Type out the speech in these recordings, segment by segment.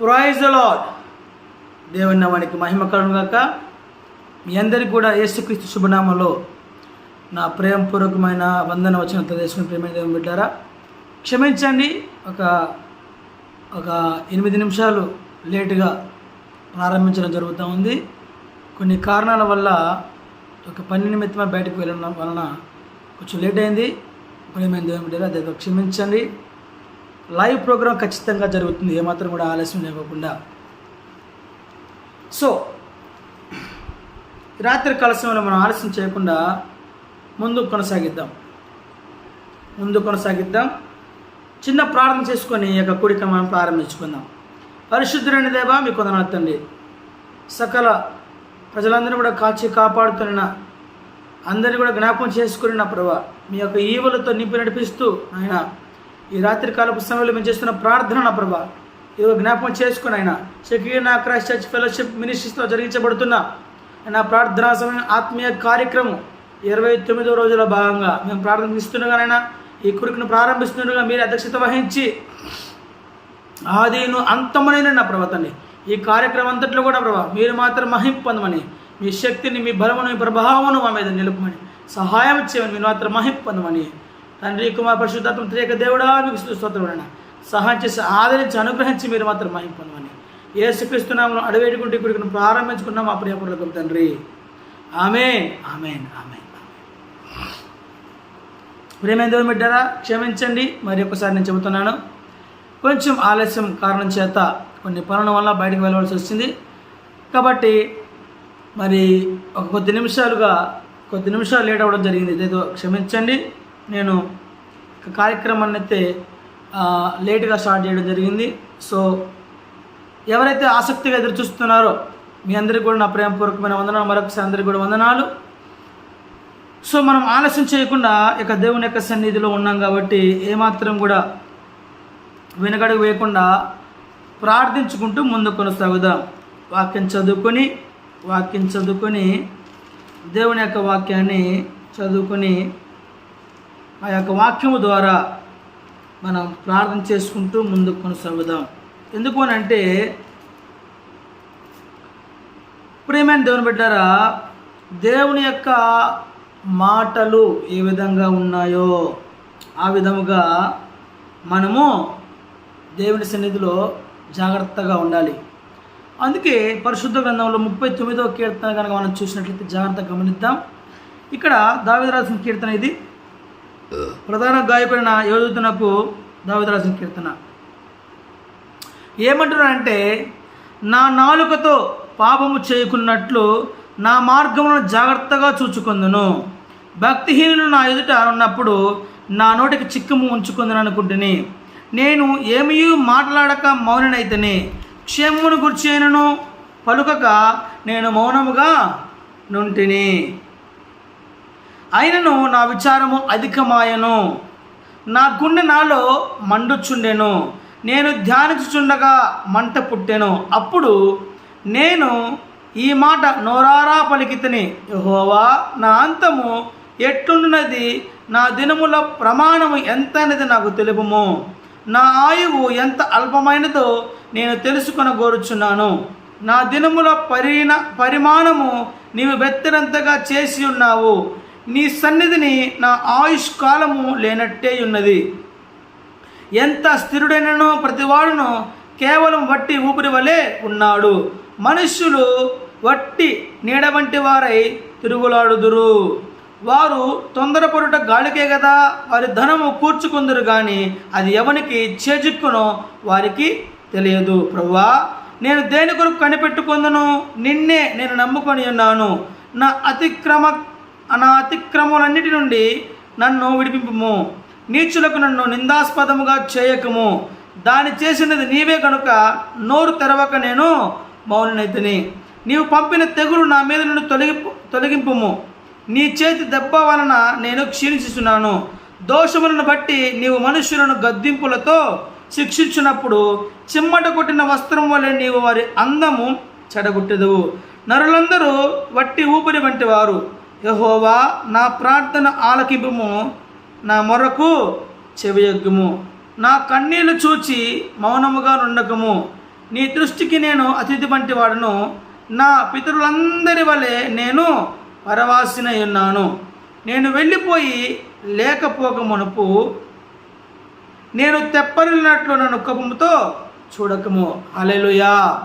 Praise lord దేవుని నామానికి మహిమ కలుగును మీ అందరికీ కూడా యేసుక్రీస్తు శుభనామంలో నా ప్రేమపూర్వకమైన వందన వచ్చిన ప్రదేశం ప్రేమ దేవుని బిడ్డారా క్షమించండి. ఒక ఒక ఎనిమిది నిమిషాలు లేటుగా ప్రారంభించడం జరుగుతూ ఉంది. కొన్ని కారణాల వల్ల ఒక పని నిమిత్తమే బయటకు వెళ్ళడం వలన కొంచెం లేట్ అయింది. ప్రేమ దేవుని బిడ్డారా దయతో క్షమించండి. లైవ్ ప్రోగ్రాం ఖచ్చితంగా జరుగుతుంది. ఏమాత్రం కూడా ఆలస్యం లేకుండా. సో రాత్రి కాల సమయంలో మనం ఆలస్యం చేయకుండా ముందు కొనసాగిద్దాం. ముందు కొనసాగిద్దాం. చిన్న ప్రార్థన చేసుకొని ఈ యొక్క కూడిక మనం ప్రారంభించుకుందాం. పరిశుద్ధుడైన దేవా మీ కొందనాలు తండ్రి. సకల ప్రజలందరినీ కూడా కాచి కాపాడుతున్న అందరినీ కూడా జ్ఞాపకం చేసుకుని నా ప్రభా మీ యొక్క ఈవులతో నింపి నడిపిస్తూ ఆయన ఈ రాత్రి కాలపు సమయంలో మేము చేస్తున్న ప్రార్థన నా ప్రభా. ఇదిగో జ్ఞాపకం చేసుకుని ఆయన. షకీనా క్రైస్ట్ చర్చ్ ఫెలోషిప్ మినిస్ట్రీస్లో జరిగించబడుతున్న నా ప్రార్థనా సమయం ఆత్మీయ కార్యక్రమం ఇరవై తొమ్మిదో రోజుల భాగంగా మేము ప్రార్థన ఇస్తుండగానైనా ఈ కురుకును ప్రారంభిస్తుండగా మీరు అధ్యక్షత వహించి ఆదిను అంతమనైన నా ప్రభతండి ఈ కార్యక్రమం అంతట్లో కూడా ప్రభా మీరు మాత్రం మహింపొందమని మీ శక్తిని మీ బలమును మీ ప్రభావమును మా మీద నిలుపమని సహాయం చేయమని మీరు మాత్రం మహింపొందమని తండ్రి కుమార్ పరిశుద్ధాత్మ త్రేక దేవుడా మీకు స్తోత్రం సహాయం చేసి ఆదరించి అనుగ్రహించి మీరు మాత్రం మహిం పొందమని. ఏసుక్రీస్తున్నాము అడవేడుకుంటే ఇప్పుడు ప్రారంభించుకున్నాం మా ప్రియపూర్వకం తండ్రి. ఆమెన్ ఆమెన్ ఆమెన్ ప్రేమైన దేవుని బిడ్డారా క్షమించండి. మరి ఒకసారి నేను చెబుతున్నాను. కొంచెం ఆలస్యం కారణం చేత కొన్ని పనుల వల్ల బయటకు వెళ్ళవలసి వచ్చింది. కాబట్టి మరి ఒక కొద్ది నిమిషాలుగా కొద్ది నిమిషాలు లేట్ అవ్వడం జరిగింది. ఏదో క్షమించండి. నేను ఒక కార్యక్రమాన్ని అయితే లేటుగా స్టార్ట్ చేయడం జరిగింది. సో ఎవరైతే ఆసక్తిగా ఎదురు చూస్తున్నారో మీ అందరికీ కూడా నా ప్రేమపూర్వకమైన వందనాలు. మరొకసారి అందరికీ కూడా వందనాలు. సో మనం ఆలస్యం చేయకుండా ఇక దేవుని యొక్క సన్నిధిలో ఉన్నాం కాబట్టి ఏమాత్రం కూడా వెనకడుగు వేయకుండా ప్రార్థించుకుంటూ ముందు కొనసాగుదాం. వాక్యం చదువుకొని వాక్యం చదువుకొని దేవుని యొక్క వాక్యాన్ని చదువుకొని ఆ యొక్క వాక్యము ద్వారా మనం ప్రార్థన చేసుకుంటూ ముందుకు కొనసాగుదాం. ఎందుకు అని అంటే ప్రేమైన దేవుని బిడ్డారా దేవుని యొక్క మాటలు ఏ విధంగా ఉన్నాయో ఆ విధముగా మనము దేవుని సన్నిధిలో జాగ్రత్తగా ఉండాలి. అందుకే పరిశుద్ధ గ్రంథంలో ముప్పై తొమ్మిదో కీర్తన కనుక మనం చూసినట్లయితే జాగ్రత్తగా గమనిద్దాం. ఇక్కడ దావిదరాసిన కీర్తన ఇది. ప్రధాన గాయకుడైన యోధునకు దావిద రాసిన కీర్తన. ఏమంటున్నానంటే నా నాలుకతో పాపము చేయకున్నట్లు నా మార్గమును జాగ్రత్తగా చూచుకుందును. భక్తిహీనులు నా ఎదుట ఉన్నప్పుడు నా నోటికి చిక్కుము ఉంచుకుందని అనుకుంటుని. నేను ఏమీ మాట్లాడక మౌననైతని. క్షేమమును గుర్చేనను పలుకక నేను మౌనముగా నుంటిని. అయినను నా విచారము అధికమాయను. నా గుండె నాలో మండుచుండెను. నేను ధ్యానించుచుండగా మంట పుట్టెను. అప్పుడు నేను ఈ మాట నోరారా పలికితని. యహోవా నా అంతము ఎట్లున్నది నా దినముల ప్రమాణము ఎంత అనేది నాకు తెలుపుము? నా ఆయువు ఎంత అల్పమైనదో నేను తెలుసుకొన కోరుచున్నాను నా దినముల పరిణ పరిమాణము నీవు బెత్తరంతగా చేసి ఉన్నావు నీ సన్నిధిని నా ఆయుష్ కాలము లేనట్టే ఉన్నది. ఎంత స్థిరుడైనను ప్రతివాడును కేవలం వట్టి ఊపిరి వలె ఉన్నాడు. మనుష్యులు వట్టి నీడ వంటి వారై తిరుగులాడుదురు. వారు తొందరపడుట గాలికే కదా వారి ధనము కూర్చుకుందరు కానీ అది ఎవనికి చేజిక్కునో వారికి తెలియదు. ప్రవ్వా నేను దేని కొరకు కనిపెట్టుకుందును? నిన్నే నేను నమ్ముకొని ఉన్నాను. నా అతిక్రమ నా అతిక్రమములన్నిటి నుండి నన్ను విడిపింపుము. నీచులకు నన్ను నిందాస్పదముగా చేయకము. దాని చేసినది నీవే కనుక నోరు తెరవక నేను మౌననైతిని. నీవు పంపిన తెగులు నా మీద నుండి తొలగి తొలగింపుము. నీ చేతి దెబ్బ వలన నేను క్షీణించుచున్నాను. దోషములను బట్టి నీవు మనుష్యులను గద్దింపులతో శిక్షించినప్పుడు చిమ్మట కొట్టిన వస్త్రం వలె నీవు వారి అందము చెడగొట్టెదవు. నరులందరూ వట్టి ఊపిరి వంటి వారు యహోవా నా ప్రార్థన ఆలకింపుము నా మొరకు చెవియగ్గుము. నా కన్నీళ్ళు చూచి మౌనముగా నుండకము. నీ దృష్టికి నేను అతిథి వంటి వాడును. నా పితరులందరి వలె నేను పరవాసినై ఉన్నాను. నేను వెళ్ళిపోయి లేకపోక మునుపు నేను తెప్పరిల్లినట్లు నన్ను కోపముతో చూడకము. అలెలుయా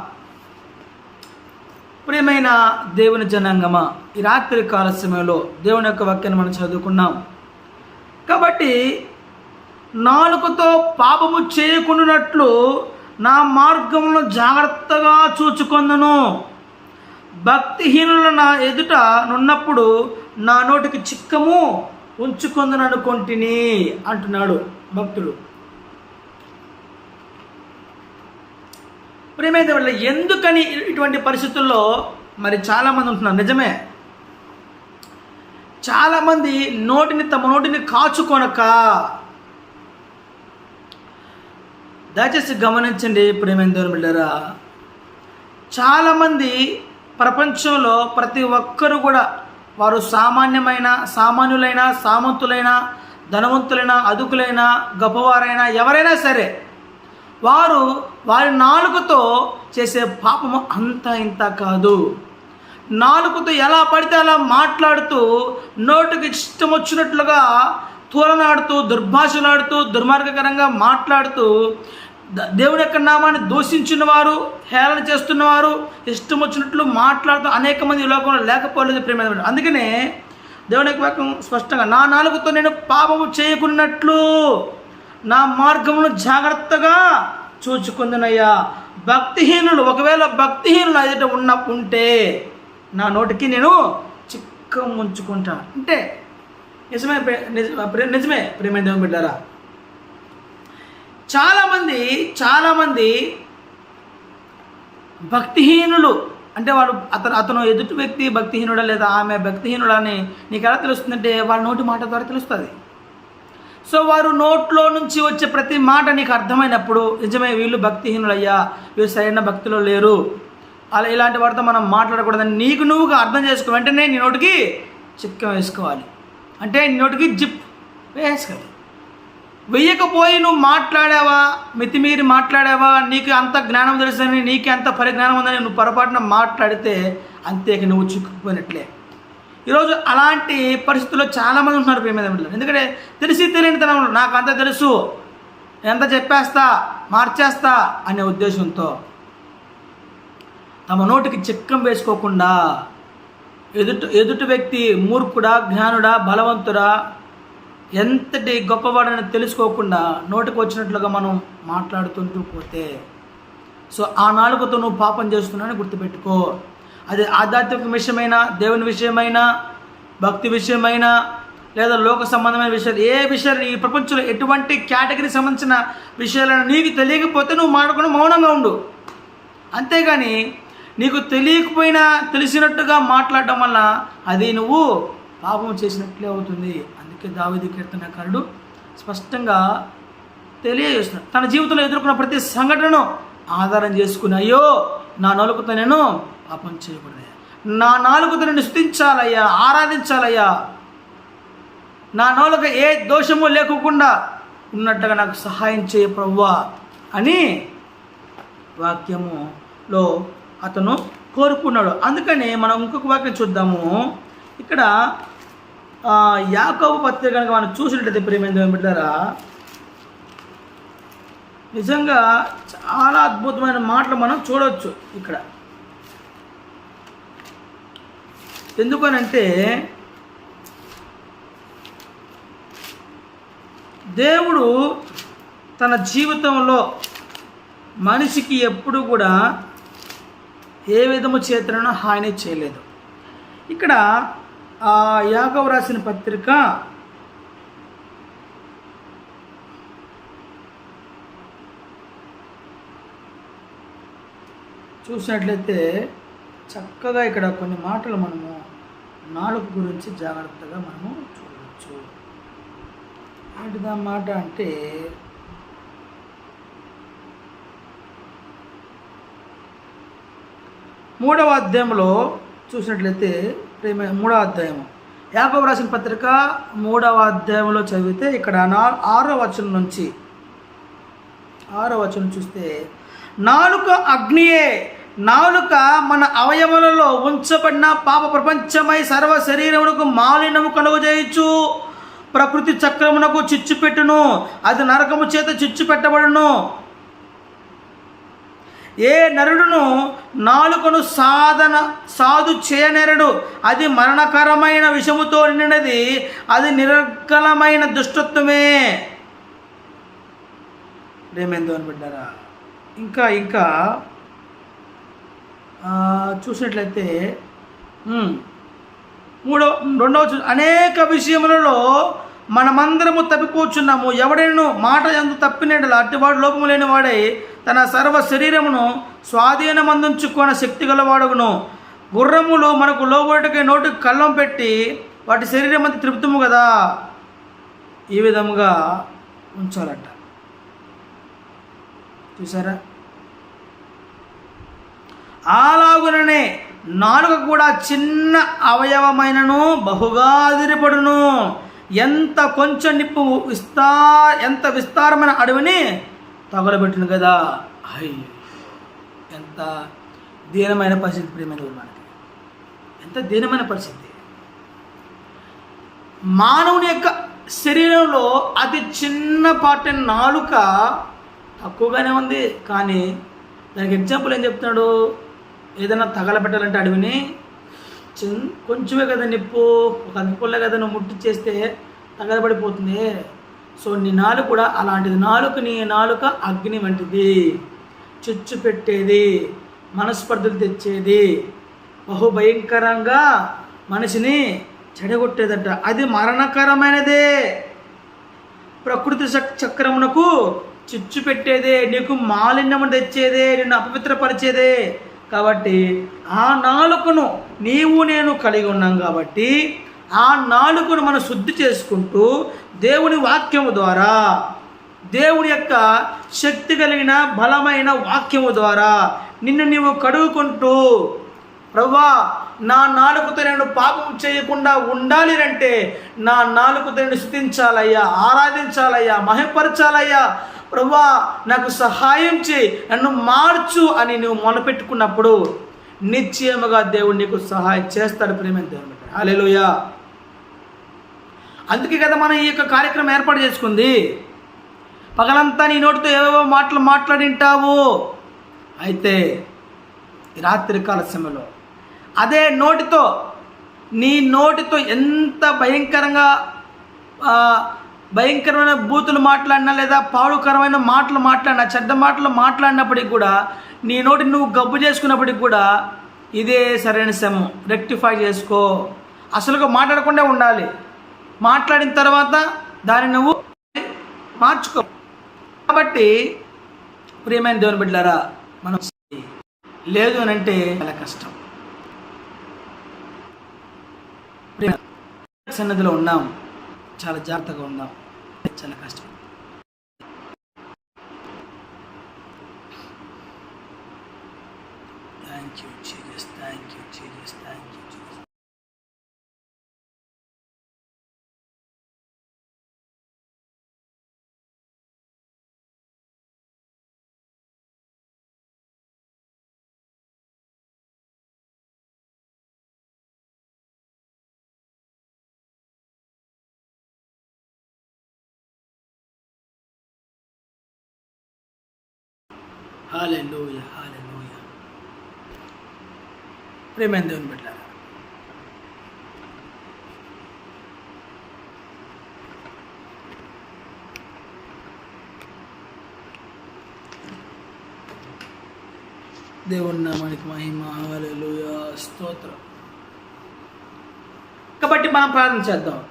ప్రియమైన దేవుని జనాంగమ ఈ రాత్రి కాల సమయంలో దేవుని యొక్క వాక్యాన్ని మనం చదువుకున్నాం. కాబట్టి నాలుకతో పాపము చేయకుండానట్లు నా మార్గమును జాగ్రత్తగా చూచుకొందును. భక్తిహీనుల నా ఎదుట నున్నప్పుడు నా నోటికి చిక్కము ఉంచుకొందననుకొంటిని అంటున్నాడు భక్తుడు. ప్రేమైన వెళ్ళి ఎందుకని ఇటువంటి పరిస్థితుల్లో మరి చాలామంది ఉంటున్నారు. నిజమే. చాలామంది నోటిని తమ నోటిని కాచుకొనక దయచేసి గమనించండి ప్రేమేందర్ దేవుని చాలామంది ప్రపంచంలో ప్రతి ఒక్కరు కూడా వారు సామాన్యమైన సామాన్యులైన సామంతులైన ధనవంతులైన అదుకులైన గొప్పవారైనా ఎవరైనా సరే వారు వారి నాలుగుతో చేసే పాపము అంత ఇంత కాదు. నాలుగుతో ఎలా పడితే అలా మాట్లాడుతూ నోటికి ఇష్టం వచ్చినట్లుగా తూలనాడుతూ దుర్భాషలాడుతూ దుర్మార్గకరంగా మాట్లాడుతూ దేవుడి యొక్క నామాన్ని దూషించిన వారు హేళన చేస్తున్నవారు ఇష్టం వచ్చినట్లు మాట్లాడుతూ అనేక మంది లోకంలో లేకపోలేదు ప్రేమ అందుకనే దేవుని యొక్క వాక్యం స్పష్టంగా నా నాలుగుతో నేను పాపము చేయకున్నట్లు నా మార్గమును జాగ్రత్తగా చూచుకుందునయ్యా. భక్తిహీనులు ఒకవేళ భక్తిహీనులు ఎదుట ఉన్న ఉంటే నా నోటికి నేను చిక్క ముంచుకుంటా. అంటే నిజమే ప్రే- నిజమే ప్రేమైన దేవుని బిడ్డారా? చాలామంది చాలామంది భక్తిహీనులు అంటే వాడు అతను అతను ఎదుటి వ్యక్తి భక్తిహీనుడా లేదా ఆమె భక్తిహీనుడా అని నీకు ఎలా తెలుస్తుందంటే వాళ్ళ నోటి మాట ద్వారా తెలుస్తుంది. సో వారు నోట్లో నుంచి వచ్చే ప్రతి మాట నీకు అర్థమైనప్పుడు నిజమే వీళ్ళు భక్తిహీనులయ్యా వీళ్ళు సరైన భక్తిలో లేరు. అలా ఇలాంటి వారితో మనం మాట్లాడకూడదని నీకు నువ్వుగా అర్థం చేసుకో వెంటనే నీ నోటికి చిక్కం వేసుకోవాలి. అంటే నీ నోటికి జిప్ వేసుకోవాలి. వెయ్యకపోయి నువ్వు మాట్లాడావా మితిమీరి మాట్లాడావా నీకు అంత జ్ఞానం తెలుసని నీకు అంత పరిజ్ఞానం ఉందని నువ్వు పొరపాటున మాట్లాడితే అంతేకి నువ్వు చిక్కుకుపోయినట్లే. ఈరోజు అలాంటి పరిస్థితుల్లో చాలామంది ఉంటున్నారు ప్రేమ ఎందుకంటే తెలిసి తెలియని తనంలో నాకు అంత తెలుసు. ఎంత చెప్పేస్తా మార్చేస్తా అనే ఉద్దేశంతో తమ నోటికి చిక్కం వేసుకోకుండా ఎదుటి ఎదుటి వ్యక్తి మూర్ఖుడా జ్ఞానుడా బలవంతుడా ఎంతటి గొప్పవాడని తెలుసుకోకుండా నోటికి వచ్చినట్లుగా మనం మాట్లాడుతుంటూ పోతే సో ఆ నాలుగుతో నువ్వు పాపం చేస్తున్నానని గుర్తుపెట్టుకో. అది ఆధ్యాత్మిక విషయమైనా దేవుని విషయమైనా భక్తి విషయమైనా లేదా లోక సంబంధమైన విషయాలు ఏ విషయాలు ఈ ప్రపంచంలో ఎటువంటి కేటగిరీకి సంబంధించిన విషయాలను నీకు తెలియకపోతే నువ్వు మాట్లాడకుండా మౌనంగా ఉండు. అంతేగాని నీకు తెలియకపోయినా తెలిసినట్టుగా మాట్లాడటం వల్ల అది నువ్వు పాపం చేసినట్లే అవుతుంది. అందుకే దావేది కీర్తనకారుడు స్పష్టంగా తెలియజేస్తున్నాడు. తన జీవితంలో ఎదుర్కొన్న ప్రతి సంఘటనను ఆధారం చేసుకుని అయ్యో నా నొలుకుతో నేను పాపం చేయకూడదు. నా నాలుగుతో నేను స్థుతించాలయ్యా ఆరాధించాలయ్యా. నా నోలుక ఏ దోషము లేకుండా ఉన్నట్టుగా నాకు సహాయం చేయ ప్రవ్వా అని వాక్యములో అతను కోరుకున్నాడు. అందుకని మనం ఇంకొక వాక్యం చూద్దాము. ఇక్కడ ఆ, పత్రిక కనుక మనం చూసినట్టయితే ప్రేమేంద్రం బిడ్డారా నిజంగా చాలా అద్భుతమైన మాటలు మనం చూడవచ్చు ఇక్కడ. ఎందుకనంటే దేవుడు తన జీవితంలో మనిషికి ఎప్పుడు కూడా ఏ విధము చేతులను హాని చేయలేదు. ఇక్కడ ఆ యాగవ రాసిన పత్రిక చూసినట్లయితే చక్కగా ఇక్కడ కొన్ని మాటలు మనము నాలుగు గురించి జాగ్రత్తగా మనము చూడవచ్చు. ఏంటిదా మాట అంటే మూడవ అధ్యాయంలో చూసినట్లయితే ప్రేమ మూడవ అధ్యాయం. యాభై రాసిన పత్రిక మూడవ అధ్యాయంలో చదివితే ఇక్కడ నా ఆరో వచనం నుంచి ఆరో వచనం చూస్తే నాలుక అగ్నియే నాలుక మన అవయవలలో ఉంచబడిన పాప ప్రపంచమై సర్వ శరీరమునకు మాలినము కలుగజేయచ్చు ప్రకృతి చక్రమునకు చిచ్చు పెట్టును. అది నరకము చేత చిచ్చు పెట్టబడును. ఏ నరుడును నాలుకను సాధన సాధు చేయనెరడు. అది మరణకరమైన విషముతో నిండినది. అది నిరర్గలమైన దుష్టత్వమే. ప్రేమేందో అని బిడ్డారా ఇంకా ఇంకా. చూసినట్లయితే మూడవ మూడో రెండవ అనేక విషయములలో మనమందరము తప్పిపోచున్నాము. ఎవడైనా మాట ఎందు తప్పినట్లు అట్టివాడు లోపము లేని వాడై తన సర్వ శరీరమును స్వాధీనమందుంచుకున్న శక్తి గలవాడుగును. గుర్రములు మనకు లోబడికి నోటికి కళ్ళం పెట్టి వాటి శరీరం అంతా తృప్తము కదా ఈ విధముగా ఉంచాలట. చూసారా అలాగుననే నాలుక కూడా చిన్న అవయవమైనను బహుగా అదిరిపడును ఎంత కొంచెం నిప్పు విస్తా ఎంత విస్తారమైన అడవిని తగలబెట్టును కదా. అయ్యో ఎంత దీనమైన పరిస్థితి ప్రేమైన మనకి. ఎంత దీనమైన పరిస్థితి. మానవుని యొక్క శరీరంలో అతి చిన్న పార్ట్ నాలుక తక్కువగానే ఉంది. కానీ దానికి ఎగ్జాంపుల్ ఏం చెప్తున్నాడు? ఏదైనా తగలబెట్టాలంటే అడవిని కొంచెమే కదా నిప్పు ఒక నిప్పులే కదా నువ్వు ముట్టించేస్తే తగలబడిపోతుంది. సో నీ నాలుక కూడా అలాంటిది. నాలుక నీ నాలుక అగ్ని వంటిది. చిచ్చు పెట్టేది మనస్పర్ధలు తెచ్చేది. బహు భయంకరంగా మనిషిని చెడగొట్టేదట. అది మరణకరమైనదే. ప్రకృతి చక్రమునకు చిచ్చు పెట్టేదే నీకు మాలిన్యము తెచ్చేదే నిన్ను అపవిత్రపరిచేదే. కాబట్టి ఆ నాలుకను నీవు నేను కలిగి ఉన్నాం కాబట్టి ఆ నాలుకను మనం శుద్ధి చేసుకుంటూ దేవుని వాక్యము ద్వారా దేవుని యొక్క శక్తి కలిగిన బలమైన వాక్యము ద్వారా నిన్ను నీవు కడుగుకుంటూ ప్రభా నా నాలుగుతో నేను పాపం చేయకుండా ఉండాలి అంటే నా నాలుగుతో నేను స్థుతించాలయ్యా ఆరాధించాలయ్యా మహిపరచాలయ్యా. ప్రభా నాకు సహాయం చేయి నన్ను మార్చు అని నువ్వు మొదలుపెట్టుకున్నప్పుడు నిశ్చయముగా దేవుడు నీకు సహాయం చేస్తాడు ప్రేమ దేవుడు. అలెలుయా అందుకే కదా మనం ఈ యొక్క కార్యక్రమం ఏర్పాటు చేసుకుంది. పగలంతా నీ నోటితో ఏవేవో మాటలు మాట్లాడింటావు. అయితే రాత్రికాల రాత్రి సమయంలో అదే నోటితో నీ నోటితో ఎంత భయంకరంగా భయంకరమైన బూతులు మాట్లాడినా లేదా పాడుకరమైన మాటలు మాట్లాడినా చెడ్డ మాటలు మాట్లాడినప్పటికి కూడా నీ నోటిని నువ్వు గబ్బు చేసుకున్నప్పటికి కూడా ఇదే సరైన సమయం రెక్టిఫై చేసుకో. అసలుగా మాట్లాడకుండా ఉండాలి. మాట్లాడిన తర్వాత దాన్ని నువ్వు మార్చుకో. కాబట్టి ప్రియమైన దేవుని బిడ్డారా మనం లేదు అని అంటే చాలా కష్టం. సన్నదిలో ఉన్నాం. చాలా జాగ్రత్తగా ఉందాం. చాలా కష్టం హాలెలూయ హాలెలూయ. ప్రేమైన దేవుని బిడ్డారా? దేవుని మనకి మహిమ హాలెలూయ స్తోత్రం. కాబట్టి మనం ప్రార్థన చేద్దాం.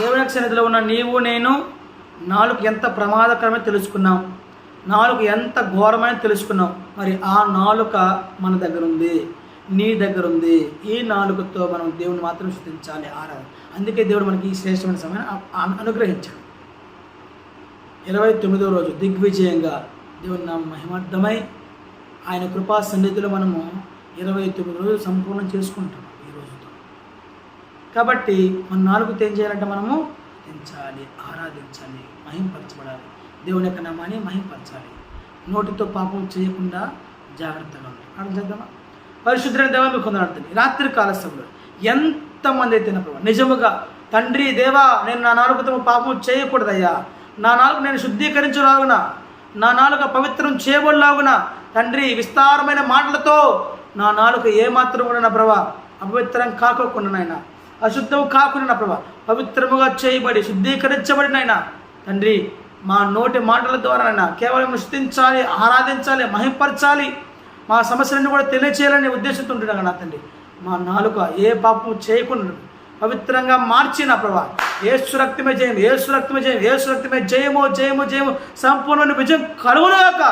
దేవుని సన్నిధిలో ఉన్న నీవు నేను నాలుగు ఎంత ప్రమాదకరమే తెలుసుకున్నాం. నాలుగు ఎంత ఘోరమైన తెలుసుకున్నాం మరి ఆ నాలుక మన దగ్గర ఉంది. నీ దగ్గర ఉంది. ఈ నాలుగుతో మనం దేవుని మాత్రం శుద్ధించాలి ఆరాధన. అందుకే దేవుడు మనకి ఈ శ్రేష్టమైన సమయాన్ని అనుగ్రహించాడు. ఇరవై తొమ్మిదవ రోజు దిగ్విజయంగా దేవుని నామ మహిమార్థమై ఆయన కృపా సన్నిధిలో మనము ఇరవై తొమ్మిది రోజులు సంపూర్ణం చేసుకుంటాం ఈ రోజుతో. కాబట్టి మన నాలుగు ఏం చేయాలంటే మనము తెంచాలి ఆరాధించాలి మహింపరచబడాలి. దేవుని యొక్క నామాన్ని మహింపరచాలి. నోటితో పాపం చేయకుండా జాగ్రత్తగా ఉండాలి అర్థం చేద్దామా? పరిశుద్ధమైన దేవా మీకు కొందరు రాత్రి కాల సమయంలో ఎంతమంది అయితే నా ప్రభా నిజముగా తండ్రి దేవా నేను నా నాలుగుతో పాపం చేయకూడదయ్యా. నా నాలుగు నేను శుద్ధీకరించలాగున నా నాలుక పవిత్రం చేయబడలాగున తండ్రి విస్తారమైన మాటలతో నా నాలుక ఏమాత్రం కూడా నా ప్రభా? అపవిత్రం కాకోకుండా నాయన అశుద్ధం కాకుండా నా ప్రభా పవిత్రముగా చేయబడి శుద్ధీకరించబడినైనా నాయన తండ్రి మా నోటి మాటల ద్వారా కేవలం స్థుతించాలి ఆరాధించాలి మహింపరచాలి. మా సమస్యలన్నీ కూడా తెలియచేయాలనే ఉద్దేశంతో ఉంటున్నాను నా తండ్రి. మా నాలుక ఏ పాపం చేయకుండా పవిత్రంగా మార్చి నా ప్రభా. ఏసు రక్తమే జయం ఏ రక్తమే జయం ఏసు రక్తమే జయమో జయమో జయమో. సంపూర్ణమైన విజయం కలుగునుగాక.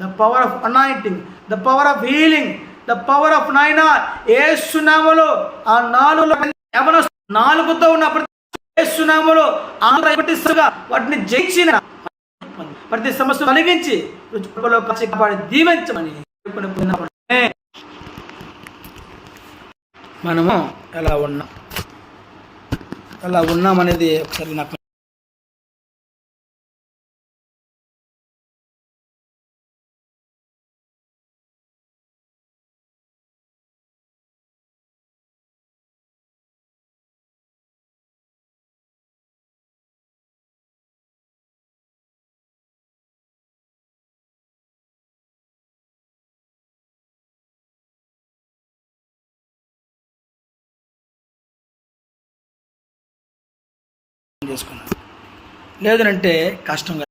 The power of anointing the power of healing the power of నాయన సునామలో ఆ నాలుగు నాలుగుతో ఉన్న ప్రతి సునామలో ఆంధ్ర వాటిని జయించిన ప్రతి సమస్య కలిగించి రుచిలో కాచి కాపాడి దీవించమని మనము ఎలా ఉన్నాం? ఎలా ఉన్నామనేది ఒకసారి నాకు చేసుకున్నాను. లేదనంటే కష్టంగా